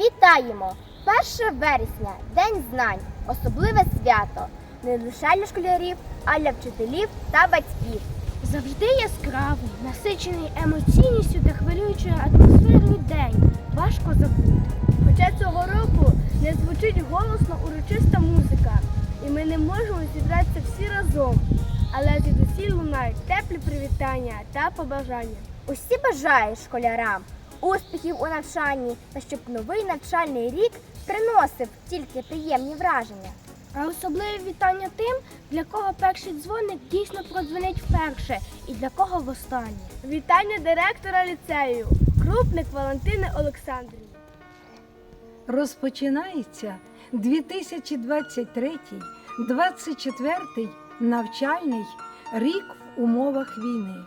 Вітаємо! 1 вересня День знань, особливе свято. Не лише для школярів, а для вчителів та батьків. Завжди яскравий, насичений емоційністю та хвилюючою атмосферою день. Важко забути. Хоча цього року не звучить голосно урочиста музика, і ми не можемо зібратися всі разом. Але звідусіль лунають теплі привітання та побажання. Усі бажають школярам успіхів у навчанні та щоб новий навчальний рік приносив тільки приємні враження. А особливе вітання тим, для кого перший дзвоник дійсно продзвонить вперше і для кого востаннє. Вітання директора ліцею, крупник Валентини Олександрівни. Розпочинається 2023-2024 навчальний рік в умовах війни.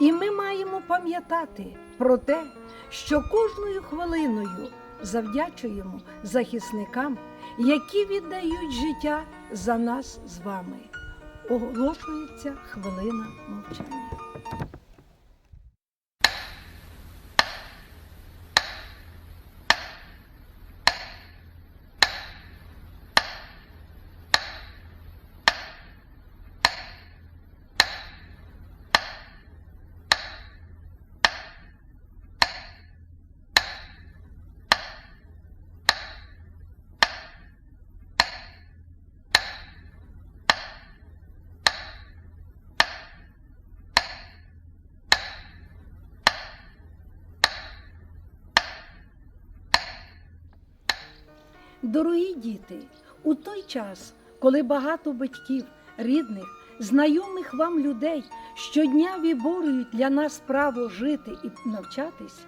І ми маємо пам'ятати про те, що кожною хвилиною завдячуємо захисникам, які віддають життя за нас з вами. Оголошується хвилина мовчання. Дорогі діти, у той час, коли багато батьків, рідних, знайомих вам людей щодня виборюють для нас право жити і навчатись,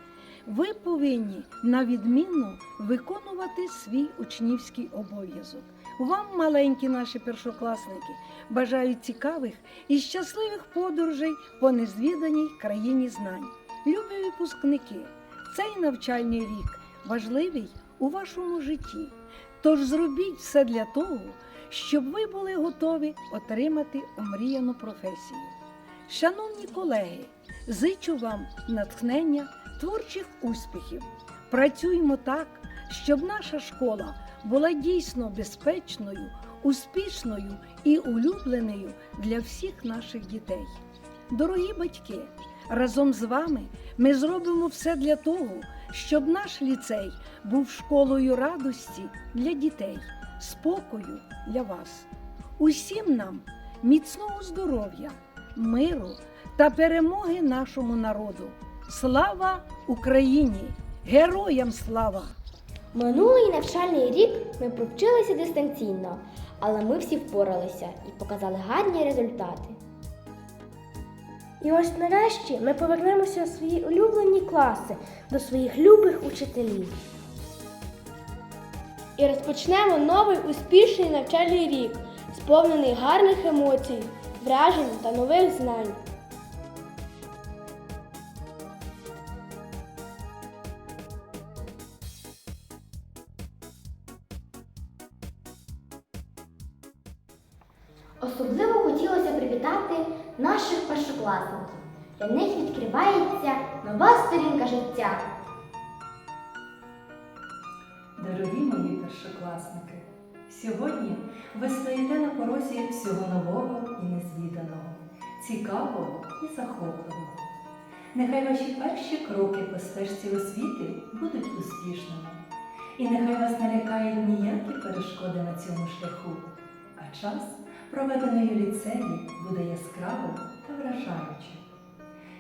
ви повинні на відмінно виконувати свій учнівський обов'язок. Вам, маленькі наші першокласники, бажаю цікавих і щасливих подорожей по незвіданій країні знань. Любі випускники, цей навчальний рік важливий у вашому житті. Тож зробіть все для того, щоб ви були готові отримати омріяну професію. Шановні колеги, зичу вам натхнення, творчих успіхів. Працюємо так, щоб наша школа була дійсно безпечною, успішною і улюбленою для всіх наших дітей. Дорогі батьки, разом з вами ми зробимо все для того, щоб наш ліцей був школою радості для дітей, спокою для вас. Усім нам міцного здоров'я, миру та перемоги нашому народу. Слава Україні! Героям слава! Минулий навчальний рік ми провчилися дистанційно, але ми всі впоралися і показали гарні результати. І ось нарешті ми повернемося у свої улюблені класи до своїх любих учителів. І розпочнемо новий успішний навчальний рік, сповнений гарних емоцій, вражень та нових знань. Особливо хотілося привітати наших першокласників. Для них відкривається нова сторінка життя. Дорогі мої першокласники, сьогодні ви стоїте на порозі всього нового і незвіданого, цікавого і захопливого. Нехай ваші перші кроки по стежці освіти будуть успішними, і нехай вас не лякають ніякі перешкоди на цьому шляху, а час, проведений у ліцеї, буде яскравим та вражаючим.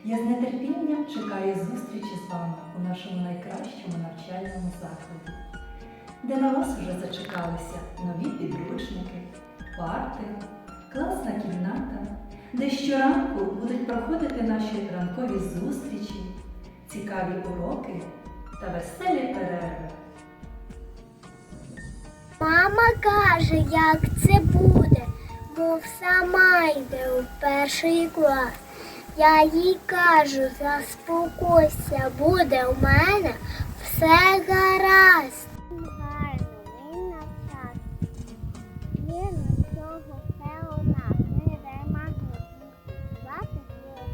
Я з нетерпінням чекаю зустрічі з вами у нашому найкращому навчальному закладі де на вас вже зачекалися нові підручники, парти, класна кімната, де щоранку будуть проходити наші ранкові зустрічі, цікаві уроки та веселі перерви. Мама каже, як це буде, мов сама йде у перший клас. Я їй кажу, заспокойся, буде у мене все гаразд. Гарно, ми навчати. Все у нас. Дай магнітні. Звати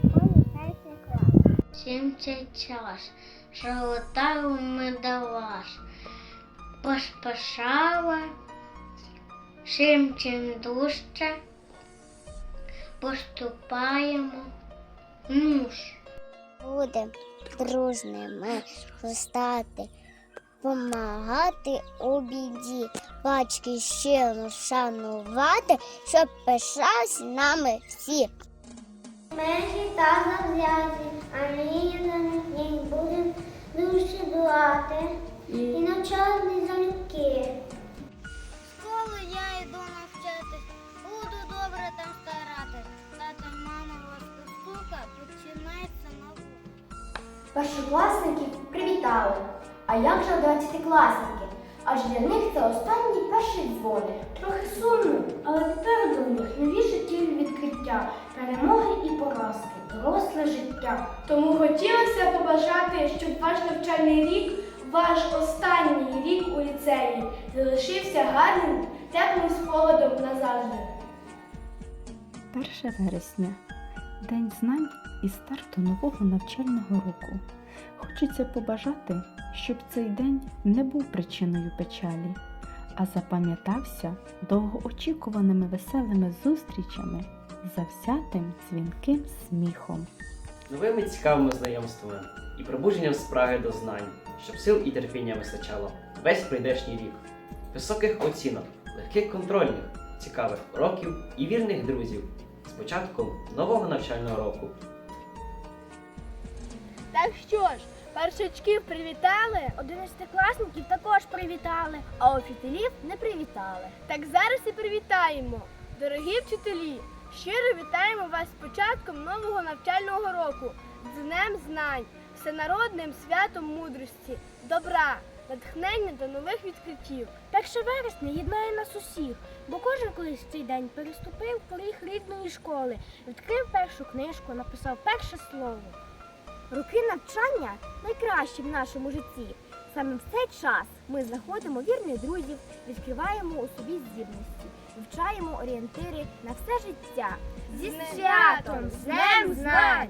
в перший клас. Всім цей час, шалотаю ми до вас. поспішала, чим чим дужче поступаємо. Ну ж. Будемо дружними зростати, помагати у біді, батьки щиро шанувати, щоб пишався нами всі. Межі та завзяті, а нині за них будем душі брати і навчати залюбки. Постука, починається наука. Першокласників привітали. А як же одинадцятикласники? Аж для них це останній перший дзвоник. Трохи сумно, але попереду в них нові життєві відкриття, перемоги і поразки, доросле життя. Тому хотілося побажати, щоб ваш навчальний рік, ваш останній рік у ліцеї, залишився гарним, теплим спогадом назавжди. 1 вересня День знань і старту нового навчального року. Хочеться побажати, щоб цей день не був причиною печалі, а запам'ятався довгоочікуваними веселими зустрічами завзятим дзвінким сміхом. новими цікавими знайомствами і пробудженням спраги до знань, щоб сил і терпіння вистачало весь прийдешній рік, високих оцінок, легких контрольних, цікавих уроків і вірних друзів з початком нового навчального року. Так що ж, першачків привітали, одинадцятикласників також привітали, а вчителів не привітали. Так зараз і привітаємо. Дорогі вчителі, щиро вітаємо вас з початком нового навчального року, з Днем знань, всенародним святом мудрості, добра, натхнення до нових відкриттів. 1 вересня єднає нас усіх, бо кожен колись в цей день переступив поріг рідної школи, відкрив першу книжку, написав перше слово. Роки навчання найкращі в нашому житті. Саме в цей час ми знаходимо вірних друзів, відкриваємо у собі здібності, вивчаємо орієнтири на все життя. Зі святом, з Днем знань!